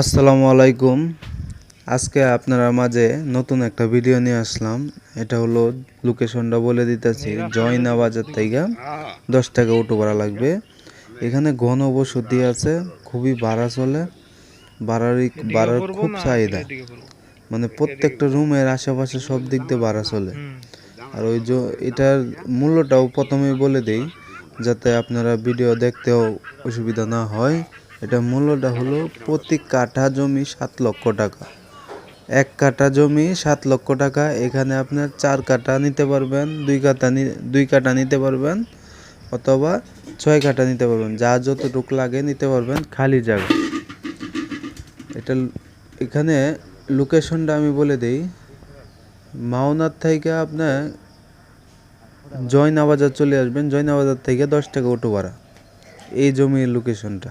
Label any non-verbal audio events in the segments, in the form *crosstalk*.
আসসালামু আলাইকুম। আজকে আপনারা মাঝে নতুন একটা ভিডিও নিয়ে আসলাম। এটা হলো লোকেশনটা বলে দিতেছি জয়না বাজার থেকে দশ টাকা অটো ভাড়া লাগবে। এখানে ঘন বসতি আছে, খুবই ভাড়া চলে। ভাড়ারই ভাড়ার খুব চাহিদা। মানে প্রত্যেকটা রুমের আশেপাশে সব দিক দিয়ে ভাড়া চলে। আর ওই এটার মূল্যটাও প্রথমেই বলে দেই, যাতে আপনারা ভিডিও দেখতেও অসুবিধা না হয়। এটা মূল্যটা হলো প্রতি কাঠা জমি সাত লক্ষ টাকা। এক কাঠা জমি সাত লক্ষ টাকা, এখানে আপনার চার কাঠা নিতে পারবেন, দুই কাঠা দুই কাঠা নিতে পারবেন, অথবা ছয় কাঠা নিতে পারবেন। যা যতটুক লাগে নিতে পারবেন খালি জায়গা। এটা এখানে লোকেশনটা আমি বলে দিই, মাওনার থেকে আপনার জয়না বাজার চলে আসবেন জয়না বাজার থেকে দশ টাকা অটো ভাড়া। এই জমির লোকেশনটা।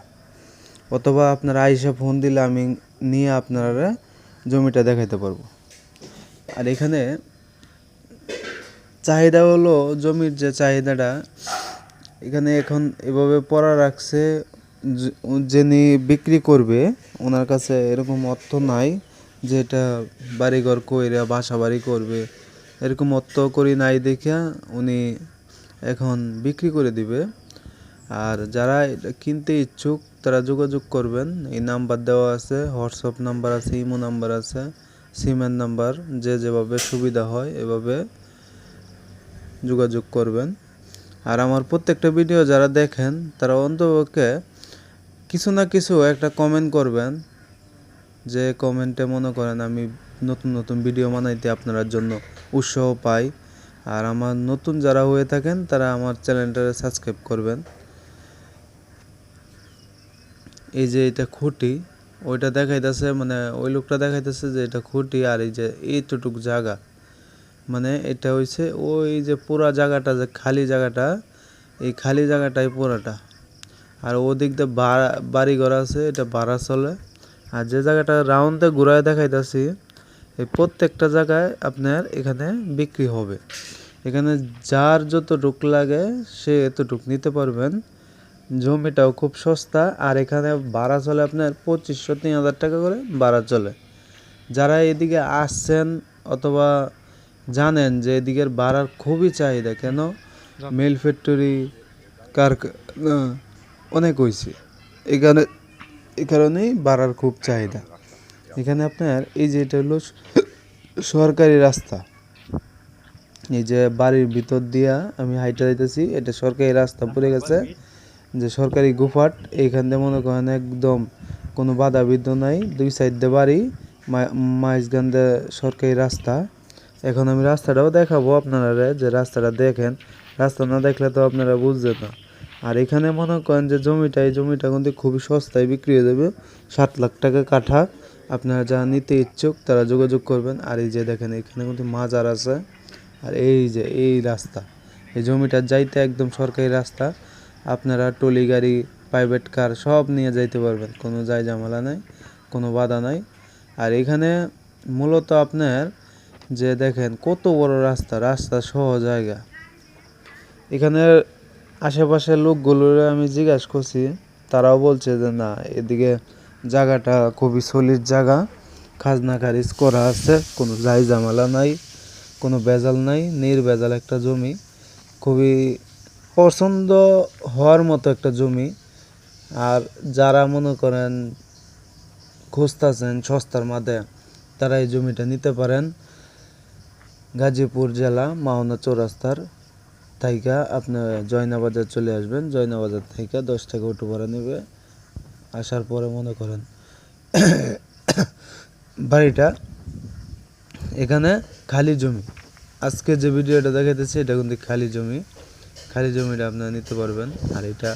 অথবা আপনার আইসা ফোন দিলে আমি নিয়ে আপনারা জমিটা দেখাইতে পারব। আর এখানে চাহিদা হলো জমির যে চাহিদাটা, এখানে এখন এভাবে পড়া রাখছে যিনি বিক্রি করবে, ওনার কাছে এরকম অর্থ নাই যে এটা বাড়িঘর কইরা বাসা বাড়ি করবে। এরকম অর্থ করি নাই দেখিয়া উনি এখন বিক্রি করে দিবে। আর যারা এটা কিনতে ইচ্ছুক তারা যোগাযোগ করবেন। এই নাম্বার দেওয়া আছে, হোয়াটসঅ্যাপ নাম্বার আছে, ইমো নাম্বার আছে, সিমের নাম্বার, যে যেভাবে সুবিধা হয় এভাবে যোগাযোগ করবেন। আর আমার প্রত্যেকটা ভিডিও যারা দেখেন, তারা অন্তপক্ষে কিছু না কিছু একটা কমেন্ট করবেন, যে কমেন্টে মনে করেন আমি নতুন নতুন ভিডিও বানাইতে আপনার জন্য উৎসাহ পাই। আর আমার নতুন যারা হয়ে থাকেন, তারা আমার চ্যানেলটা সাবস্ক্রাইব করবেন। এই যে এটা খুঁটি, ওইটা দেখাইতেছে মানে ওই লোকটা দেখাইতেছে যে এটা খুঁটি আর এই যে এইটুক জায়গা। মানে এটা হইছে ওই যে পুরা জায়গাটা, যে খালি জায়গাটা, এই খালি জায়গাটাই পুরাটা। আর ওদিক দিয়ে বাড়ি ঘর আছে, এটা ভাড়া চলে। আর যে জায়গাটা রাউন্ডে ঘুরায় দেখাইতেছি, এই প্রত্যেকটা জায়গায় আপনার এখানে বিক্রি হবে। এখানে যার যতটুক লাগে সে এতটুক নিতে পারবেন। জমিটাও খুব সস্তা আর এখানে ভাড়া চলে আপনার পঁচিশশো তিন হাজার টাকা করে ভাড়া চলে। যারা এদিকে আসছেন অথবা জানেন যে এদিকের ভাড়ার খুবই চাহিদা কেন? মিল ফ্যাক্টরি কারখানা অনেক হয়েছে এখানে এই কারণেই ভাড়ার খুব চাহিদা। এখানে আপনার এই যে এটা হলো সরকারি রাস্তা। এই যে বাড়ির ভিতর দিয়া আমি হাইটা যাইতেছি এটা সরকারি রাস্তা পড়ে গেছে। যে সরকারি গুফাট এইখান দিয়ে মনে করেন একদম কোনো বাধা বিদ্ধ নাই, দুই সাইড দিয়ে বাড়ি মাইজগান দিয়ে সরকারি রাস্তা। এখন আমি রাস্তাটাও দেখাবো আপনারা যে রাস্তাটা দেখেন। রাস্তা না দেখলে তো আপনারা বুঝতেন না। আর এখানে মনে করেন যে জমিটা, এই জমিটা কিন্তু খুবই সস্তায় বিক্রি হয়ে যাবে। সাত লাখ টাকা কাঠা। আপনারা যারা নিতে ইচ্ছুক, তারা যোগাযোগ করবেন। আর এই যে দেখেন, এখানে কিন্তু মাজার আছে। আর এই যে, এই রাস্তা। এই জমিটা যাইতে একদম সরকারি রাস্তা। আপনারা টলি গাড়ি প্রাইভেট কার সব নিয়ে যাইতে পারবেন। কোনো যাই ঝামেলা নাই, কোনো বাধা নাই। আর এখানে মূলত আপনার যে দেখেন কত বড় রাস্তা রাস্তা সহ জায়গা। এখানে আশেপাশের লোকগুলোর আমি জিজ্ঞাসা করছি, তারাও বলছে যে না, এদিকে জায়গাটা খুবই সলিড জায়গা। খাজনা খারিজ করা আছে, কোনো যাই ঝামেলা নাই, কোনো ভেজাল নাই নির্ভেজাল একটা জমি। খুবই পছন্দ হওয়ার মতো একটা জমি। আর যারা মনে করেন খুঁজতেছেন সস্তার মাঝে তারা এই জমিটা নিতে পারেন। গাজীপুর জেলা, মাওনা চৌরাস্তার থাইকা আপনি জয়নাবাজার চলে আসবেন। জয়নাবাজার থেকে দশ টাকা অটো ভাড়া নেবে। আসার পরে মনে করেন *coughs* বাড়িটা এখানে খালি জমি। আজকে যে ভিডিওটা দেখাইতেছি, এটা কিন্তু খালি জমি। খালি জমিটা আপনারা নিতে পারবেন। আর এটা,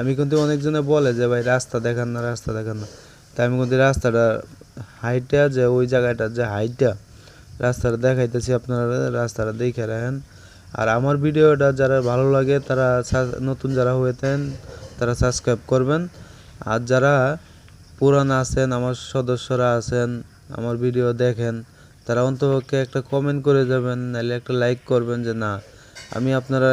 আমি কিন্তু অনেকজনে বলে যে, ভাই, রাস্তা দেখান না, রাস্তা দেখান না। তাই আমি কিন্তু রাস্তাটা, হাইটটা যে, ওই জায়গাটা যে, হাইটটা, রাস্তাটা দেখাইতেছি আপনারা, রাস্তাটা দেখে রাখেন। আর আমার ভিডিওটা যারা ভালো লাগে, তারা নতুন যারা হয়েছেন, তারা সাবস্ক্রাইব করবেন। আর যারা পুরান আছেন, আমার সদস্যরা আছেন, আমার ভিডিও দেখেন, তারা অন্তপক্ষে একটা কমেন্ট করে যাবেন, নাহলে একটা লাইক করবেন যে, না, আমি আপনারা